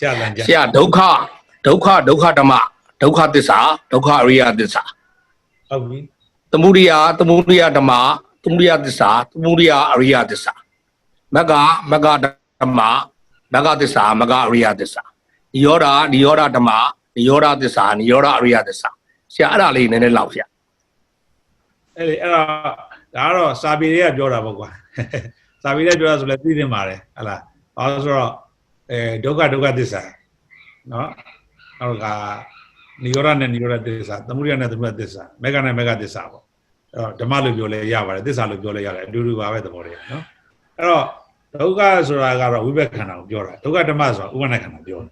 ကြာလန်ကြာဆရာဒုက္ခဒုက္ခဒုက္ခဓမ္မဒုက္ခသစ္စာဒုက္ခအရိယသစ္စာဟုတ်ပြီသမုဒိယသမုဒိယဓမ္မသမုဒိယသစ္စာသမုဒိယအရိယသစ္စာမကမကဓမ္မမကသစ္စာမကအရိယသစ္စာနိရောဓနိရောဓဓမ္မနိရောဓသစ္စာနိရောဓအရိယသစ္စာဆရာအဲ့ဒါလေးနည်းနည်းလောက်ဆရာအဲ့ဒီအဲ့ဒါဒါကတော့စာပေတွေကပြောတာပေါ့ကွာစာပေတွေကပြောတာဆိုလဲသိနေပါတယ်ဟလားဘာလို့ဆိုတော့ အဲဒုက္ခဒုက္ခသစ္စာနော်နောက်ကနိရောဓနဲ့နိရောဓသစ္စာသမုဒယနဲ့သမုဒယသစ္စာမေဃနဲ့မေဃသစ္စာပေါ့အဲ့တော့ဓမ္မလို့ပြောလဲရပါတယ်သစ္စာလို့ပြောလဲရတယ်အတူတူပါပဲသဘောတည်းနော်အဲ့တော့ဒုက္ခဆိုတာကတော့ဝိဘက်ခန္ဓာကိုပြောတာဒုက္ခဓမ္မဆိုတာဥပ္ပန္နခန္ဓာပြောတာ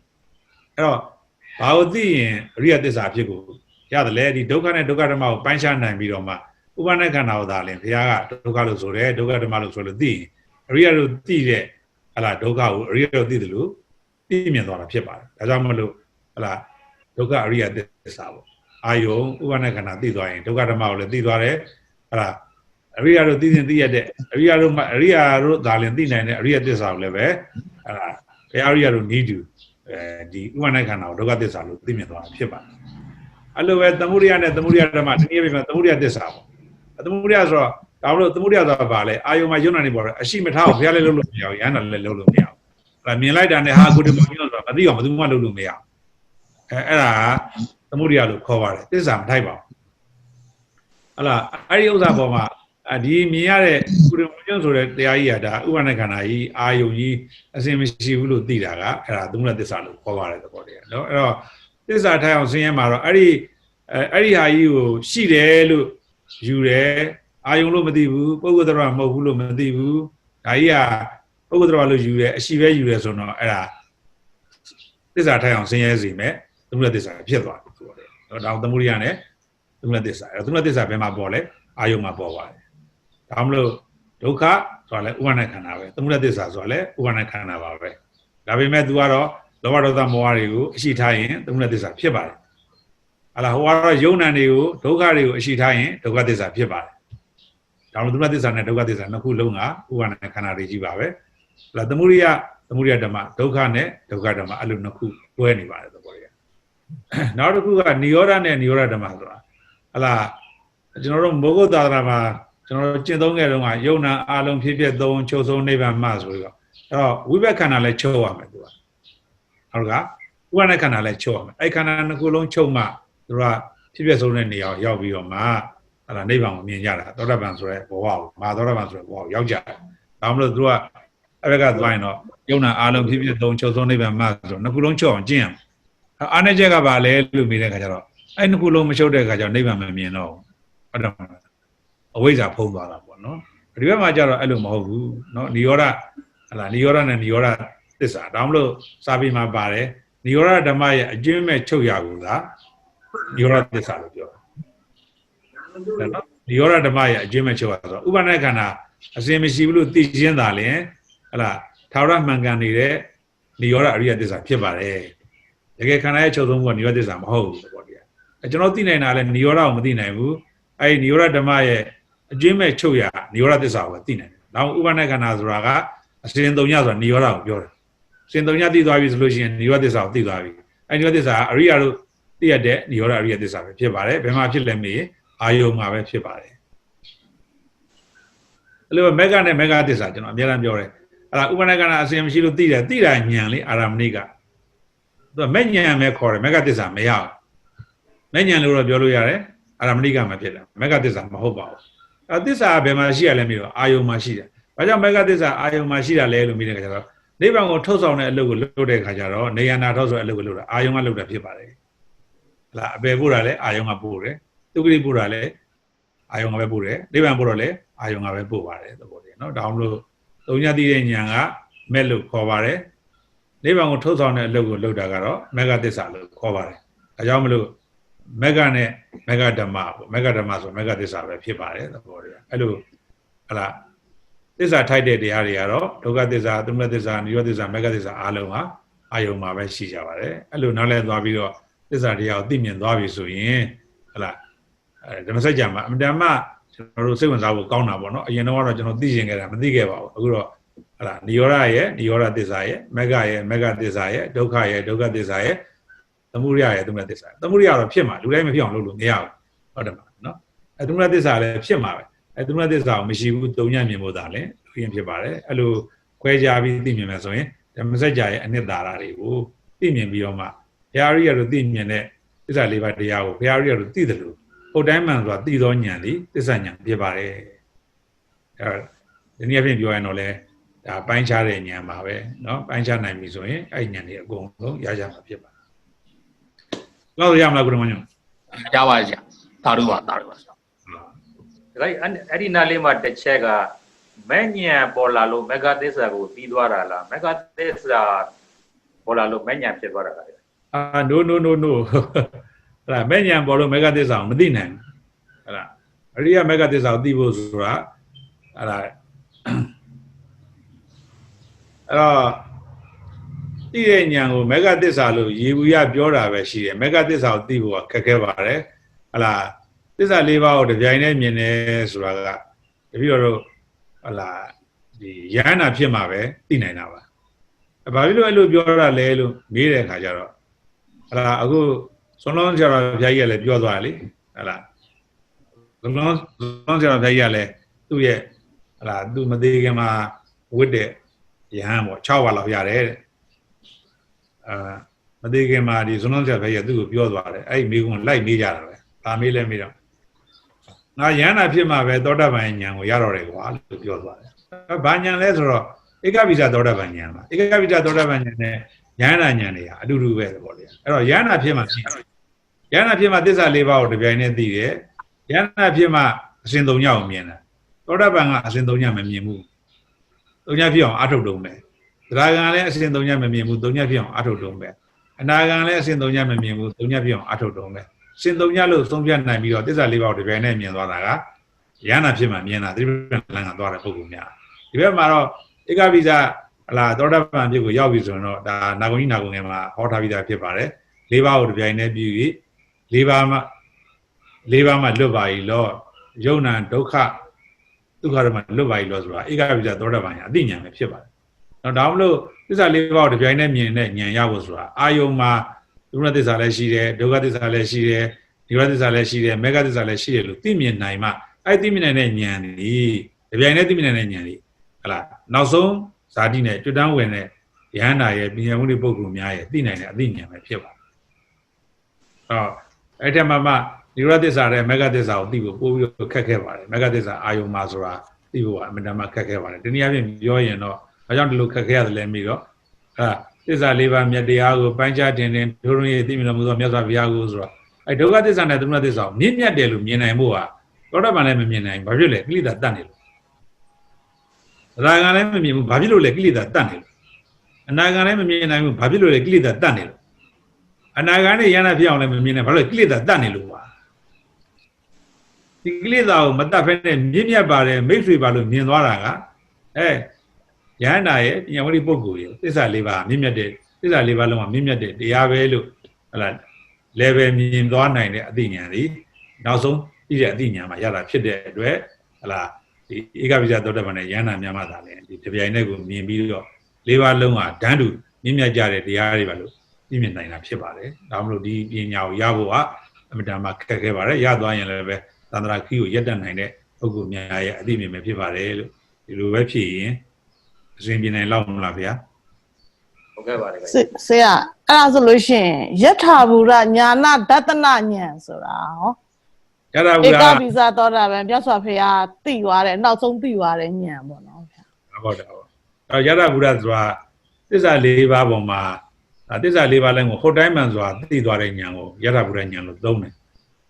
အဲ့တော့ဘာလို့သိရင်အရိယသစ္စာဖြစ်ကိုရတယ်လေဒီဒုက္ခနဲ့ဒုက္ခဓမ္မကိုပိုင်းခြားနိုင်ပြီးတော့မှဥပ္ပန္နခန္ဓာကိုသာလင်ဘုရားကဒုက္ခလို့ဆိုတယ်ဒုက္ခဓမ္မလို့ဆိုလို့သိရင်အရိယတို့သိတဲ့ ဟလာဒုက္ခကိုအရိယတို့သိတယ်လို့သိမြင်သွားတာဖြစ်ပါတယ်ဒါကြောင့်မလို့ဟလာဒုက္ခအရိယသစ္စာပေါ့အာယုံဥပ္ပန္နခန္ဓာသိသွားရင်ဒုက္ခဓမ္မကိုလည်းသိသွားတယ်ဟလာအရိယတို့သိရင်သိရတဲ့အရိယတို့မှအရိယတို့သာလင်သိနိုင်တဲ့အရိယသစ္စာကိုလည်းပဲဟလာဘုရားအရိယတို့နီးတူအဲဒီဥပ္ပန္နခန္ဓာကိုဒုက္ခသစ္စာလို့သိမြင်သွားတာဖြစ်ပါတယ်အဲ့လိုပဲသမုဒိယနဲ့သမုဒိယဓမ္မဒီနေ့ပဲသမုဒိယသစ္စာပေါ့သမုဒိယဆိုတော့ ဒါမလို့သမုဒိယဆိုတာဘာလဲအာယုံမှာယုံနာနေပေါ်တော့အရှိမထားအောင်ဘုရားလည်းလုပ်လို့မရဘူးရဟန္တာလည်းလုပ်လို့မရဘူးအဲ့ဒါမြင်လိုက်တာနဲ့ဟာကုတ္တမကြီးလို့ဆိုတာမသိအောင်ဘယ်သူမှလုပ်လို့မရဘူးအဲအဲ့ဒါသမုဒိယလို့ခေါ်ပါတယ်သစ္စာမထိုက်ပါဘူးဟလာအဲ့ဒီဥစ္စာပေါ်မှာအဒီမြင်ရတဲ့ကုတ္တမကြီးဆိုတဲ့တရားကြီးကဒါဥပ္ပန္နခန္ဓာကြီးအာယုံကြီးအစင်မရှိဘူးလို့သိတာကအဲ့ဒါသမုဒိယသစ္စာလို့ခေါ်ပါတယ်သဘောတရားနော်အဲ့တော့သစ္စာထိုက်အောင်ဆင်းရဲမှာတော့အဲ့ဒီအဲ့ဒီဟာကြီးကိုရှိတယ်လို့ယူတယ် အာယုံလို့မသိဘူးပုဂ္ဂိုလ်တော်မဟုတ်ဘူးလို့မသိဘူးဒါကြီးကပုဂ္ဂိုလ်တော်လို့ယူတယ်အရှိပဲယူတယ်ဆိုတော့အဲ့ဒါသစ္စာထိုင်အောင်ဆင်းရဲစေမယ်သမုဒ္ဒသစ္စာဖြစ်သွားတယ်ဆိုတော့တော့ဒါသမုဒိယနဲ့သမုဒ္ဒသစ္စာအဲ့သမုဒ္ဒသစ္စာဘယ်မှာပေါ်လဲအာယုံမှာပေါ်ပါတယ်ဒါမှမလို့ဒုက္ခဆိုတာလဲဥပါဒနာခန္ဓာပဲသမုဒ္ဒသစ္စာဆိုတာလဲဥပါဒနာခန္ဓာပါပဲဒါပေမဲ့ तू ကတော့လောဘဒေါသမောဟတွေကိုအရှိထားရင်သမုဒ္ဒသစ္စာဖြစ်ပါတယ်ဟလာဟိုကတော့ယုံနာတွေကိုဒုက္ခတွေကိုအရှိထားရင်ဒုက္ခသစ္စာဖြစ်ပါတယ် ဒါမှမဟုတ်ဒုက္ခသစ္စာနဲ့ဒုက္ခသစ္စာနှစ်ခုလုံးကဥပါဒနာခန္ဓာတွေကြီးပါပဲဟလာသမုဒိယသမုဒိယဓမ္မဒုက္ခနဲ့ဒုက္ခဓမ္မအဲ့လိုနှစ်ခုတွဲနေပါတယ်သဘောတရားနောက်တစ်ခုကနိရောဓနဲ့နိရောဓဓမ္မဆိုတာဟလာကျွန်တော်တို့မောဂုတ်သာသနာမှာကျွန်တော်တို့ကျင့်သုံးခဲ့တုန်းကယုံနာအလုံးဖြစ်ဖြစ်သုံးချုပ်ဆုံးနိဗ္ဗာန်မှဆိုပြီးတော့အဲ့တော့ဝိဘက်ခန္ဓာလည်းချုပ်ရမယ်သူကဟုတ်ကဲ့ဥပါဒနာခန္ဓာလည်းချုပ်ရမယ်အဲ့ခန္ဓာနှစ်ခုလုံးချုပ်မှသူကဖြစ်ဖြစ်ဆုံးတဲ့နေရာကိုရောက်ပြီးတော့မှ အဲ့ဒါနိဗ္ဗာန်ကိုမြင်ကြတာသောတာပန်ဆိုတဲ့ဘဝကိုမာသောတာပန်ဆိုတဲ့ဘဝကိုရောက်ကြတယ်ဒါမှမဟုတ်သူကအဲ့ဘက်ကသွားရင်တော့ယုံနာအာလုံးဖြစ်ဖြစ်သုံးချုပ်ဆုံးနိဗ္ဗာန်မှာဆိုနှစ်ခုလုံးချုပ်အောင်ကျင့်ရမယ်အာနေချက်ကဘာလဲလို့မြင်တဲ့ခါကျတော့အဲ့နှစ်ခုလုံးမချုပ်တဲ့ခါကျတော့နိဗ္ဗာန်မမြင်တော့ဘူးဟုတ်တယ်အဝိဇ္ဇာဖုံးသွားတာပေါ့နော်ဒီဘက်မှာကျတော့အဲ့လိုမဟုတ်ဘူးနော်နိရောဓဟလာနိရောဓနဲ့နိရောဓသစ္စာဒါမှမဟုတ်စာပေမှာပါတယ်နိရောဓဓမ္မရဲ့အကျဉ်းမဲ့ချုပ်ရာကူသာနိရောဓသစ္စာလို့ပြော နော်နိရောဓဓမ္မရဲ့အကျင့်မဲ့ချုပ်ရဆိုဥပါဒခန္ဓာအစဉ်မရှိဘူးလို့သိချင်းသာလင်ဟလာထာဝရမှန်ကန်နေတဲ့နိရောဓအရိယသစ္စာဖြစ်ပါတယ်တကယ်ခန္ဓာရဲ့ချုပ်ဆုံးမှုကနိရောဓသစ္စာမဟုတ်ဘူးပေါ့တရားကျွန်တော်သိနိုင်တာလည်းနိရောဓကိုမသိနိုင်ဘူးအဲ့ဒီနိရောဓဓမ္မရဲ့အကျင့်မဲ့ချုပ်ရနိရောဓသစ္စာကိုသိနိုင်တယ်နောက်ဥပါဒခန္ဓာဆိုတာကအစဉ်သုံးညဆိုတာနိရောဓကိုပြောတယ်စဉ်သုံးညသိသွားပြီဆိုလို့ရှိရင်နိရောဓသစ္စာကိုသိသွားပြီအဲ့ဒီနိရောဓသစ္စာအရိယလို့သိရတဲ့နိရောဓအရိယသစ္စာပဲဖြစ်ပါတယ်ဘယ်မှာဖြစ်လဲမေး အာယုံမှာပဲဖြစ်ပါတယ်အဲ့လိုမေဃနဲ့မေဃသစ္စာကျွန်တော်အများအားပြောတယ်အဲ့ဒါဥပ္ပန္နကနာအစဉ်မရှိလို့သိတယ်သိတာညံလေအာရမဏိကသူကမဲ့ညံပဲခေါ်တယ်မေဃသစ္စာမရဘူးမဲ့ညံလို့တော့ပြောလို့ရတယ်အာရမဏိကမှဖြစ်တယ်မေဃသစ္စာမဟုတ်ပါဘူးအဲ့သစ္စာဘယ်မှာရှိရလဲမေးတော့အာယုံမှာရှိတယ်ဘာကြောင့်မေဃသစ္စာအာယုံမှာရှိတာလဲလို့မေးတဲ့ခါကျတော့နိဗ္ဗာန်ကိုထုတ်ဆောင်တဲ့အလုပ်ကိုလုပ်တဲ့ခါကျတော့နေယနာထောက်ဆိုတဲ့အလုပ်ကိုလုပ်တာအာယုံကလုပ်တာဖြစ်ပါတယ်ဟလာအပေပို့တာလဲအာယုံကပို့တယ် သူကိပို့တာလဲအာယုံကပဲပို့တယ်နိဗ္ဗာန်ပို့တော့လဲအာယုံကပဲပို့ပါတယ်သဘောတည်းနော်ဒါမှမဟုတ်သုံးညတိတဲ့ဉာဏ်ကမဲ့လို့ခေါ်ပါတယ်နိဗ္ဗာန်ကိုထုတ်ဆောင်တဲ့အလုပ်ကိုလုပ်တာကတော့မေဃသစ္စာလို့ခေါ်ပါတယ်အဲကြောင့်မလို့မေဃနဲ့မေဃဓမ္မပေါ့မေဃဓမ္မဆိုမေဃသစ္စာပဲဖြစ်ပါတယ်သဘောတည်းအဲ့လိုဟလာသစ္စာထိုက်တဲ့တရားတွေကတော့ဒုက္ခသစ္စာသမုဒယသစ္စာនិရောဓသစ္စာမေဃသစ္စာအားလုံးဟာအာယုံမှာပဲရှိကြပါတယ်အဲ့လိုနောက်လဲသွားပြီးတော့သစ္စာတရားကိုသိမြင်သွားပြီဆိုရင်ဟလာ အဲဓမ္မစကြာမှာအမှန်တမ်းမှကျွန်တော်တို့စိတ်ဝင်စားဖို့ကောင်းတာပေါ့နော်အရင်တော့ကတော့ကျွန်တော်သိကျင်ခဲ့တာမသိခဲ့ပါဘူးအခုတော့ဟဟလာနိရောဓရဲ့နိရောဓသစ္စာရဲ့မဂ္ဂရဲ့မဂ္ဂသစ္စာရဲ့ဒုက္ခရဲ့ဒုက္ခသစ္စာရဲ့သမုဒယရဲ့သမုဒယသစ္စာသမုဒယတော့ဖြစ်မှာလူတိုင်းမဖြစ်အောင်လုပ်လို့မရဘူးဟုတ်တယ်မလားနော်အဲသမုဒယသစ္စာလည်းဖြစ်မှာပဲအဲသမုဒယသစ္စာကိုမရှိဘူးတုံညံ့မြင်ဖို့သာလည်းလူရင်ဖြစ်ပါတယ်အဲ့လိုခွဲခြားပြီးသိမြင်မယ်ဆိုရင်ဓမ္မစကြာရဲ့အနှစ်သာရတွေကိုသိမြင်ပြီးတော့မှဘုရားရိယတို့သိမြင်တဲ့သစ္စာလေးပါးတရားကိုဘုရားရိယတို့သိတယ်လို့ ဟုတ်တိုင်းမှန်ဆိုတာသိသောဉာဏ်သည်သစ္စာဉာဏ်ဖြစ်ပါတယ်အဲဒီနေ့အပြင်ပြောရရင်တော့လေဒါပိုင်းခြားတဲ့ဉာဏ်ပါပဲเนาะပိုင်းခြားနိုင်ပြီဆိုရင်အဲ့ဉာဏ်တွေအကုန်လုံးရကြမှာဖြစ်ပါတယ်။လောက်ရမလားကုရမညော ရပါကြတာတို့ပါတာတို့ပါ ဒါကြိုက်အဲ့ဒီနားလေးမှာတစ်ချက်ကမဲ့ညံပေါ်လာလို့မဂ္ဂသစ္စာကိုပြီးသွားတာလားမဂ္ဂသစ္စာပေါ်လာလို့မဲ့ညံဖြစ်သွားတာလား အာ no no no no ဟလာမဲ့ညာပေါ်လို့မေဃသစ္စာကိုမသိနိုင်ဘူးဟလာအရိယမေဃသစ္စာကိုသိဖို့ဆိုတာဟလာအဲ့တော့သိတဲ့ဉာဏ်ကိုမေဃသစ္စာလို့ရေဘူးရပြောတာပဲရှိတယ်မေဃသစ္စာကိုသိဖို့ကခက်ခဲပါတယ်ဟလာသစ္စာ၄ပါးကိုတပြိုင်တည်းမြင်တယ်ဆိုတာကတပည့်တော်တို့ဟလာဒီယန္နာဖြစ်မှာပဲသိနိုင်တာပါဘာဖြစ်လို့အဲ့လိုပြောတာလဲလို့မေးတဲ့အခါကျတော့ဟလာအခု စွန်လုံးဆရာတော်ဘုရားကြီးကလည်းပြောသွားတယ်လေဟလာစွန်လုံးစွန်လုံးဆရာတော်ဘုရားကြီးကလည်းသူ့ရဲ့ဟလာသူမသေးခင်မှာဝတ်တဲ့ယဟန်ပေါ့6ဝါလောက်ရတယ်တဲ့အာမသေးခင်မှာဒီစွန်လုံးဆရာဘုရားကြီးကသူ့ကိုပြောသွားတယ်အဲ့ဒီမိကုန်းလိုက်မေးကြတာပဲဒါမေးလဲမေးတော့ငါယဟန်နာဖြစ်မှာပဲသောတာပန်ဉာဏ်ကိုရတော့တယ်ကွာလို့ပြောသွားတယ်ဘာဉာဏ်လဲဆိုတော့ဧကပိစသောတာပန်ဉာဏ်ပါဧကပိစသောတာပန်ဉာဏ်နဲ့ ယဟန်နာဉာဏ်တွေဟာအတူတူပဲပေါ့လေအဲ့တော့ယဟန်နာဖြစ်မှာရှိတယ်ယဟန်နာဖြစ်မှာသစ္စာလေးပါးကိုတပြိုင်တည်းသိတယ်ယဟန်နာဖြစ်မှာအစဉ်သုံးညကိုမြင်တယ်သောတာပန်ကအစဉ်သုံးညမမြင်ဘူးသုံးညဖြစ်အောင်အထုတ်တုံးပဲသရဂံလည်းအစဉ်သုံးညမမြင်ဘူးသုံးညဖြစ်အောင်အထုတ်တုံးပဲအနာဂံလည်းအစဉ်သုံးညမမြင်ဘူးသုံးညဖြစ်အောင်အထုတ်တုံးပဲစဉ်သုံးညလို့သုံးပြနိုင်ပြီးတော့သစ္စာလေးပါးကိုတပြိုင်တည်းမြင်သွားတာကယဟန်နာဖြစ်မှာမြင်တာသတိပ္ပံလမ်းကသွားတဲ့ပုဂ္ဂိုလ်များဒီဘက်မှာတော့ဧကပိစ ဟလာသောတာပန်ဖြစ်ကိုရောက်ပြီဆိုရင်တော့ဒါနာဂုံကြီးနာဂုံငယ်မှာဟောထားပြီးသားဖြစ်ပါတယ်လေးပါးကိုတပြိုင်တည်းပြုပြီးလေးပါးမှလေးပါးမှလွတ်ပါ ਈ လောယုံနာဒုက္ခဒုက္ခတွေမှာလွတ်ပါ ਈ လောဆိုတာဧကပိစသောတာပန်ရအသိဉာဏ်ပဲဖြစ်ပါတယ်တော့ဒါမှမလို့သစ္စာလေးပါးကိုတပြိုင်တည်းမြင်တဲ့ဉာဏ်ရဖို့ဆိုတာအာယုံမှာဒုက္ခသစ္စာလည်းရှိတယ်ဒုက္ခသစ္စာလည်းရှိတယ်ဒီဝသစ္စာလည်းရှိတယ်မေဃသစ္စာလည်းရှိတယ်လို့သိမြင်နိုင်မှအဲ့သိမြင်နိုင်တဲ့ဉာဏ်ဒီတပြိုင်တည်းသိမြင်နိုင်တဲ့ဉာဏ်ဒီဟလာနောက်ဆုံး ဇာတိနဲ့ကျွတ်တန်းဝင်တဲ့ယဟန္တာရဲ့ပညာမှုတွေပုဂ္ဂိုလ်များရဲ့သိနိုင်တဲ့အသိဉာဏ်ပဲဖြစ်ပါတယ်။အော်အဲ့ထက်မှမှနိရောဓသစ္စာနဲ့မေဃသစ္စာကိုသိဖို့ပို့ပြီးတော့ခက်ခဲပါတယ်။မေဃသစ္စာအာယုံမှာဆိုတာသိဖို့ကအမှန်တမ်းခက်ခဲပါတယ်။ဒီနည်းအားဖြင့်ပြောရင်တော့ဘာကြောင့်ဒီလိုခက်ခဲရတယ်လဲမိတော့အာသစ္စာလေးပါးမြတ်တရားကိုပိုင်းခြားတင်တင်ဒုရင်းရဲ့သိမြင်လို့မဆိုမြတ်စွာဘုရားကိုဆိုတော့အဲ့ဒုက္ခသစ္စာနဲ့သမုဒယသစ္စာကိုမြင့်မြတ်တယ်လို့မြင်နိုင်ဖို့ဟာသောတာပန်လည်းမမြင်နိုင်ဘူး။ဘာဖြစ်လဲကိလေသာတတ်နေလို့ ရာဂံလည်းမမြင်ဘူးဘာဖြစ်လို့လဲကိလေသာတတ်နေလို့အနာဂံလည်းမမြင်နိုင်ဘူးဘာဖြစ်လို့လဲကိလေသာတတ်နေလို့အနာဂံနဲ့ယန္တာဖြစ်အောင်လည်းမမြင်နိုင်ဘာလို့လဲကိလေသာတတ်နေလို့ပါဒီကိလေသာကိုမတတ်ဖဲနဲ့မြင့်မြတ်ပါတယ်မိတ်ဆွေပါလို့မြင်သွားတာကအဲယန္တာရဲ့ပညာဝိပုဂ္ဂိုလ်ရဲ့သစ္စာလေးပါးမြင့်မြတ်တဲ့သစ္စာလေးပါးလုံးကမြင့်မြတ်တဲ့တရားပဲလို့ဟလာ level မြင်သွားနိုင်တဲ့အသိဉာဏ်တွေနောက်ဆုံးပြီးတဲ့အသိဉာဏ်မှာရတာဖြစ်တဲ့အတွက်ဟလာ ဒီဧကပိစသောတပန်နဲ့ယန္နာများမှသာလေဒီတပြိုင်တည်းကိုမြင်ပြီးတော့လေးပါးလုံးဟာဓာတ်တူမြင့်မြတ်ကြတဲ့တရားတွေပါလို့သိမြင်နိုင်တာဖြစ်ပါတယ်ဒါမှမဟုတ်ဒီပညာကိုရဖို့ကအမြဲတမ်းခက်ခဲပါတယ်ရသွားရင်လည်းပဲသန္တရာခီကိုရက်တတ်နိုင်တဲ့ပုဂ္ဂိုလ်များရဲ့အသိမြင်ပဲဖြစ်ပါတယ်လို့ဒီလိုပဲဖြစ်ရင်အစဉ်ပြေနိုင်လောက်မလားဗျာဟုတ်ကဲ့ပါတယ်ဆဆရာအဲ့ဒါဆိုလို့ရှိရင်ယထာဘူရညာနာဒတနာဉာဏ်ဆိုတာဟော ရတာဧဘူးကလားပိစသောတာပန်မြတ်စွာဘုရားသိသွားတယ်နောက်ဆုံးသိသွားတယ်ဉာဏ်ပေါ့နော်ဗျာဟုတ်တယ်ဟုတ်အဲရတဗုဒ္ဓဆိုတာသစ္စာ၄ပါးပေါ်မှာဒါသစ္စာ၄ပါးလည်းကိုဟုတ်တိုင်းမှန်စွာသိသွားတဲ့ဉာဏ်ကိုရတဗုဒ္ဓဉာဏ်လို့သုံးတယ်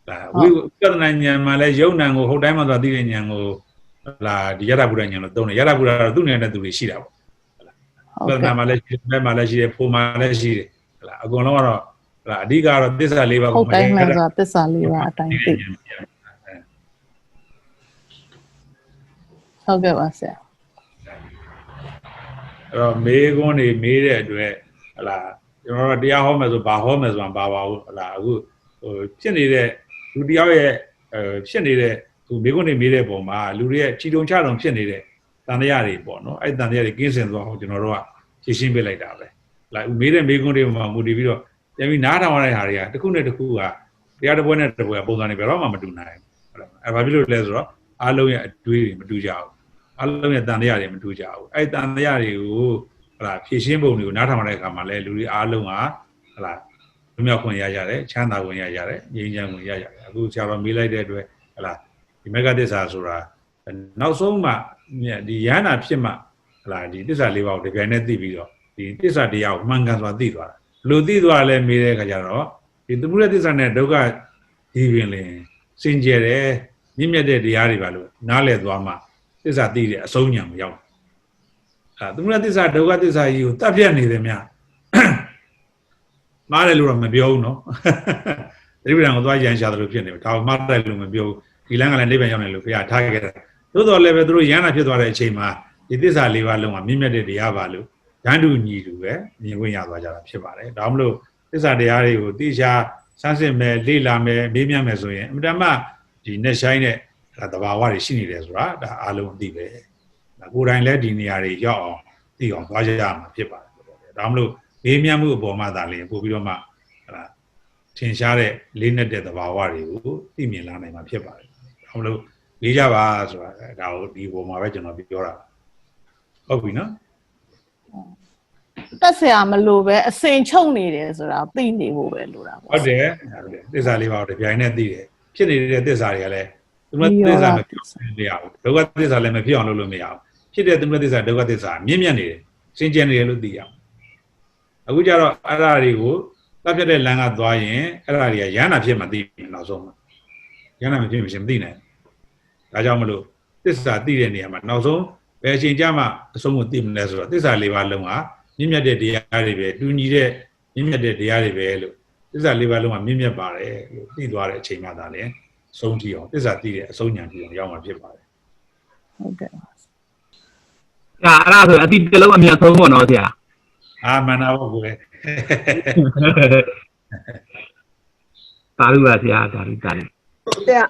ဒါဝိပဿနာဉာဏ်မှာလည်းယုံ nant ကိုဟုတ်တိုင်းမှန်စွာသိတဲ့ဉာဏ်ကိုလာဒီရတဗုဒ္ဓဉာဏ်လို့သုံးတယ်ရတဗုဒ္ဓကတော့သူ့ဉာဏ်နဲ့သူတွေရှိတာပေါ့ဟုတ်ဝိပဿကဲ့နာမှာလည်းရှိတယ်ဘက်မှာလည်းရှိတယ်ဖိုမှာလည်းရှိတယ်ဟလာအကုန်လုံးကတော့ဟ လာအဓိကတော့သစ္စာ၄ပါးဟုကိုတ်တိုင်းမှန်စွာသစ္စာလေးပါအတိုင်းသိဟုတ်ကဲ့ပါဆရာအဲ့တော့မေးခွန်းတွေမေးတဲ့အတွက်ဟလာကျွန်တော်တို့တရားဟောမယ်ဆိုဘာဟောမယ်ဆိုတာမပါပါဘူးဟလာအခုဟိုဖြစ်နေတဲ့လူတယောက်ရဲ့အဲဖြစ်နေတဲ့သူမေးခွန်းတွေမေးတဲ့ပုံမှာလူတွေရဲ့ချီတုံချတုံဖြစ်နေတဲ့တန်တရားတွေပေါ့နော်အဲ့တန်တရားတွေကင်းစင်သွားအောင်ကျွန်တော်တို့ကရှင်းရှင်းပေးလိုက်တာပဲလိုက်မေးတဲ့မေးခွန်းတွေမှာမူတည်ပြီးတော့ ပြန်ပြီးနားထောင်ရတဲ့ဟာတွေကတစ်ခုနဲ့တစ်ခုကတရားတစ်ပွဲနဲ့တစ်ပွဲပုံစံတွေဘယ်တော့မှမတူနိုင်ဘူးအဲ့ဘာဖြစ်လို့လဲဆိုတော့အားလုံးရဲ့အတွေးတွေမတူကြဘူးအားလုံးရဲ့တန်တရားတွေမတူကြဘူးအဲ့တန်တရားတွေကိုဟလာဖြည့်ရှင်းပုံတွေကိုနားထောင်ရတဲ့အခါမှာလဲလူတွေအားလုံးကဟလာလူမြောက်ခွင့်ရရတယ်ချမ်းသာခွင့်ရရတယ်ငြိမ်းချမ်းခွင့်ရရတယ်အခုဆရာတော်မေးလိုက်တဲ့အတွက်ဟလာဒီမေဂသစ္စာဆိုတာနောက်ဆုံးမှဒီရဟန္တာဖြစ်မှဟလာဒီသစ္စာလေးပါးကိုတကယ်နဲ့သိပြီးတော့ဒီသစ္စာတရားကိုမှန်ကန်စွာသိသွားတာ လူသိသွားလဲမေးတဲ့အခါကျတော့ဒီသမုဒယသစ္စာနဲ့ဒုက္ခဒီပင်လင်စင်ကြယ်တယ်မြင့်မြတ်တဲ့တရားတွေပါလို့နားလည်သွားမှသစ္စာသိတဲ့အဆုံးဉာဏ်ကိုရောက်အဲသမုဒယသစ္စာဒုက္ခသစ္စာကြီးကိုတတ်ပြတ်နေတယ်များမားတယ်လို့တော့မပြောဘူးနော်သတိပ္ပံကိုသွားရန်ရှာတယ်လို့ဖြစ်နေတယ်ဒါမှမားတယ်လို့မပြောဘူးဒီလမ်းကလည်းနိဗ္ဗာန်ရောက်တယ်လို့ဘုရားထားခဲ့တာသို့တော်လည်းပဲသူတို့ရဟန္တာဖြစ်သွားတဲ့အချိန်မှာဒီသစ္စာလေးပါးလုံးကမြင့်မြတ်တဲ့တရားပါလို့ ဓာတ်တူညီတူပဲမြင်ခွင့်ရသွားကြတာဖြစ်ပါတယ်ဒါမှမဟုတ်သစ္စာတရားတွေကိုတိကျစမ်းစစ်မယ်လေ့လာမယ်မေးမြန်းမယ်ဆိုရင်အမှန်တမ်းဒီနဲ့ဆိုင်တဲ့သဘာဝတွေရှိနေတယ်ဆိုတာဒါအားလုံးအသိပဲဒါကိုယ်တိုင်လည်းဒီနေရာတွေရောက်အောင်သိအောင်သွားကြရမှာဖြစ်ပါတယ်ဒါမှမဟုတ်မေးမြန်းမှုအပေါ်မှာသာလျှင်ပို့ပြီးတော့မှဟလာထင်ရှားတဲ့လေးနဲ့တဲ့သဘာဝတွေကိုသိမြင်လာနိုင်မှာဖြစ်ပါတယ်ဒါမှမဟုတ်လေးကြပါဆိုတာဒါကိုဒီပုံမှာပဲကျွန်တော်ပြောတာဟုတ်ပြီနော် တက်ဆရာမလို့ပဲအစင်ချုပ်နေတယ်ဆိုတာသိနေဖို့ပဲလိုတာပေါ့ဟုတ်တယ်ဟုတ်တယ်သစ္စာလေးပါးကိုတပြိုင်နက်သိတယ်ဖြစ်နေတဲ့သစ္စာတွေကလည်းသူတို့သစ္စာမဖြစ်အောင်မရဘူးဒုက္ခသစ္စာလည်းမဖြစ်အောင်လုပ်လို့မရဘူးဖြစ်တဲ့သူတို့သစ္စာဒုက္ခသစ္စာမြင့်မြတ်နေတယ်စင်ကြယ်နေတယ်လို့သိရအောင်အခုကျတော့အဲ့ဒါတွေကိုတပ်ပြတဲ့လမ်းကသွားရင်အဲ့ဒါတွေကရဟနာဖြစ်မှသိမယ်နောက်ဆုံးမှာရဟနာမဖြစ်မရှင်မသိနိုင်ဒါကြောင့်မလို့သစ္စာသိတဲ့နေရာမှာနောက်ဆုံး ဘယ်အချိန်ကျမှအဆုံးကိုသိမလဲဆိုတော့သစ္စာလေးပါးလုံးကမြင့်မြတ်တဲ့တရားတွေပဲတူညီတဲ့မြင့်မြတ်တဲ့တရားတွေပဲလို့သစ္စာလေးပါးလုံးကမြင့်မြတ်ပါတယ်လို့သိသွားတဲ့အချိန်မှသာလေဆုံးကြည့်အောင်သစ္စာသိတဲ့အဆုံးဉာဏ်ကြည့်အောင်ရောက်မှာဖြစ်ပါတယ်ဟုတ်ကဲ့ပါ။ဒါအဲ့ဒါဆိုအတိတစ်လုံးအမြတ်ဆုံးပေါ့နော်ဆရာ။အာမနာဘုကိုယ်။သာဓုပါဆရာသာဓုသာဓုဆရာ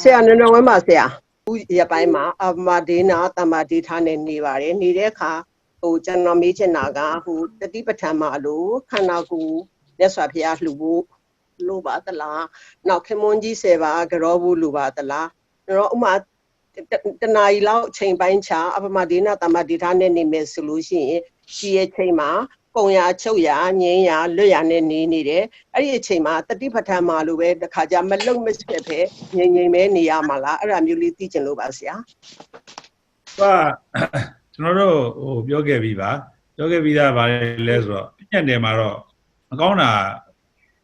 ဆရာနန္ဒဝဲမှာဆရာ ဦးရပိုင်းမှာအမဒေနာတမ္မာဒေထာနဲ့နေပါတယ်နေတဲ့အခါဟိုကျွန်တော်မေးချင်တာကဟိုတတိပဋ္ဌာန်မှာလို့ခန္ဓာကိုယ်မြတ်စွာဘုရားလှူဖို့လိုပါသလားနောက်ခင်မွန်ကြီးဆေပါကြောဘူးလိုပါသလားတော့ဥမာတနာရီလောက်အချိန်ပိုင်းချာအပမဒေနာတမ္မာဒေထာနဲ့နေမယ်ဆိုလို့ရှိရင်ရှိရဲ့ချိန်မှာ ကုံရချုပ်ရငင်းရလွတ်ရနဲ့နေနေတယ်အဲ့ဒီအချိန်မှာတတိပဋ္ဌာန်မှာလိုပဲတစ်ခါကျမလုံမဆက်ပဲငြိမ်ငြိမ်ပဲနေရမှာလားအဲ့ဒါမျိုးလေးသိချင်လို့ပါဆရာ။ကကျွန်တော်တို့ဟိုပြောခဲ့ပြီးပါပြောခဲ့ပြီးသားဗာလဲဆိုတော့ပြည့်တယ်မှာတော့မကောင်းတာ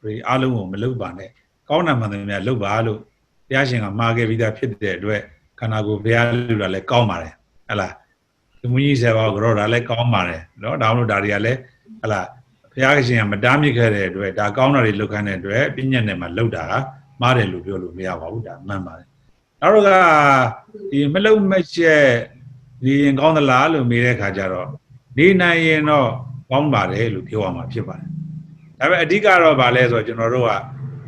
တွေအားလုံးကိုမလုပ်ပါနဲ့။ကောင်းတာမှန်တယ်များလုပ်ပါလို့ဘုရားရှင်ကမှာခဲ့ပြီးသားဖြစ်တဲ့အတွက်ခန္ဓာကိုယ်ဘုရားလူတာလည်းကောင်းပါတယ်။ဟလား။ဒီမူကြီးဆယ်ပါးကတော့ဒါလည်းကောင်းပါတယ်နော်။ဒါမှမဟုတ်ဒါတွေကလည်း ဟလားဘုရားရှင်ကမတားမြစ်ခဲ့တဲ့အတွက်ဒါကောင်းတာတွေလုပ်ခိုင်းတဲ့အတွက်ပြည့်ညက်နဲ့မှလုပ်တာကမှားတယ်လို့ပြောလို့မရပါဘူးဒါမှန်ပါတယ်။နောက်တော့ကဒီမလုံမချက်နေရင်ကောင်းသလားလို့မေးတဲ့ခါကျတော့နေနိုင်ရင်တော့ကောင်းပါတယ်လို့ပြောရမှာဖြစ်ပါတယ်။ဒါပေမဲ့အဓိကတော့ဗာလဲဆိုတော့ကျွန်တော်တို့က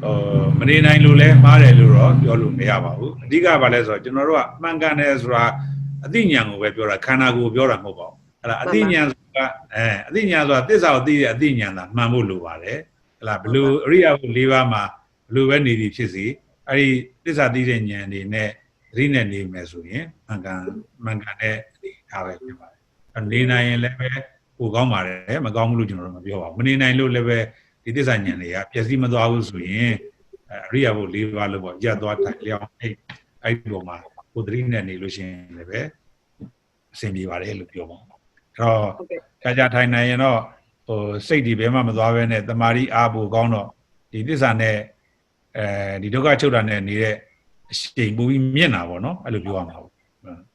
ဟိုမနေနိုင်လို့လဲမှားတယ်လို့တော့ပြောလို့မရပါဘူး။အဓိကဗာလဲဆိုတော့ကျွန်တော်တို့ကအမှန်ကန်တယ်ဆိုတာအသိဉာဏ်ကိုပဲပြောတာခန္ဓာကိုယ်ပြောတာမဟုတ်ပါဘူး။ အဲ့ဒါအသိဉာဏ်ဆိုတာအဲအသိဉာဏ်ဆိုတာသစ္စာကိုသိတဲ့အသိဉာဏ်သာမှန်ဖို့လိုပါတယ်။ဟလာဘလူအရိယာဘု၄ပါးမှာဘလူပဲနေသည်ဖြစ်စီအဲ့ဒီသစ္စာသိတဲ့ဉာဏ်တွေနဲ့သတိနဲ့နေမယ်ဆိုရင်မှန်ကန်မှန်ကန်တဲ့အနေထားပဲဖြစ်ပါတယ်။အဲ့နေနိုင်ရင်လည်းပဲပိုကောင်းပါတယ်မကောင်းဘူးလို့ကျွန်တော်တို့မပြောပါဘူး။မနေနိုင်လို့လည်းပဲဒီသစ္စာဉာဏ်တွေကပျက်စီးမသွားဘူးဆိုရင်အဲအရိယာဘု၄ပါးလို့ပေါ့ရက်သွားထိုင်လျောင်းအဲ့အဲ့ဒီပုံမှာကိုယ်သတိနဲ့နေလို့ရှိရင်လည်းပဲအဆင်ပြေပါတယ်လို့ပြောပါဦး။အဲ့ တော့ဟုတ်ကဲ့ကြာကြာထိုင်နိုင်ရင်တော့ဟိုစိတ်ဒီဘဲမှမသွားဘဲနဲ့တမာရီအားဖို့ကောင်းတော့ဒီသစ္စာနဲ့အဲဒီဒုက္ခချုပ်တာနဲ့နေတဲ့အရှိန်ပူပြီးမြင့်တာပေါ့နော်အဲ့လိုပြောရမှာပေါ့အဲ့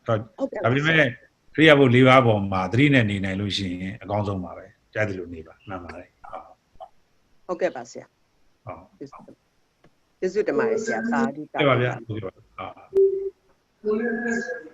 တော့ဟုတ်ကဲ့ဒါပေမဲ့ခရိယာဘုတ်၄ပါးပေါ်မှာသတိနဲ့နေနိုင်လို့ရှိရင်အကောင်းဆုံးပါပဲကြားတယ်လို့နေပါမှန်ပါတယ်ဟုတ်ဟုတ်ကဲ့ပါဆရာဟုတ်ကျေးဇူးတင်ပါတယ်ဆရာသာဓုကဲ့ပါဗျာဟုတ်ကဲ့ပါဟုတ်